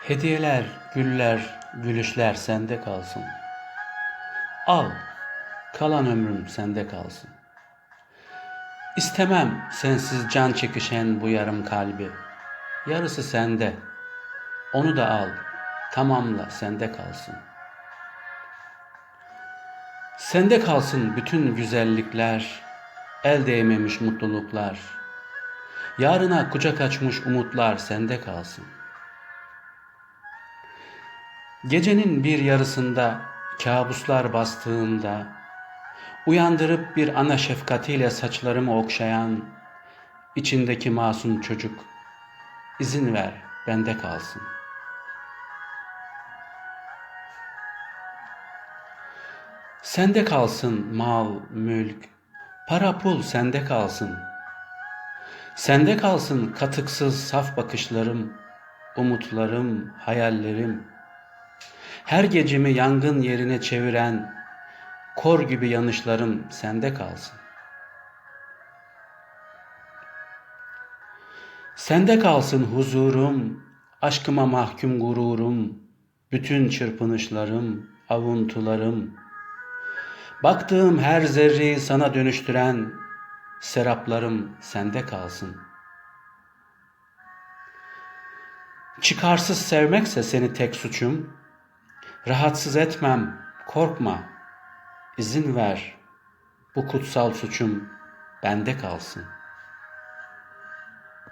Hediyeler, güller, gülüşler sende kalsın. Al, kalan ömrüm sende kalsın. İstemem sensiz can çekişen bu yarım kalbi. Yarısı sende. Onu da al, tamamla sende kalsın. Sende kalsın bütün güzellikler, el değmemiş mutluluklar. Yarına kucak açmış umutlar sende kalsın. Gecenin bir yarısında kabuslar bastığında uyandırıp bir ana şefkatiyle saçlarımı okşayan içindeki masum çocuk izin ver bende kalsın. Sende kalsın mal, mülk, para pul sende kalsın. Sende kalsın katıksız saf bakışlarım, umutlarım, hayallerim. Her gecemi yangın yerine çeviren kor gibi yanışlarım sende kalsın. Sende kalsın huzurum, aşkıma mahkum gururum, bütün çırpınışlarım, avuntularım. Baktığım her zerreyi sana dönüştüren seraplarım sende kalsın. Çıkarsız sevmekse seni tek suçum, rahatsız etmem, korkma, izin ver, bu kutsal suçum bende kalsın.''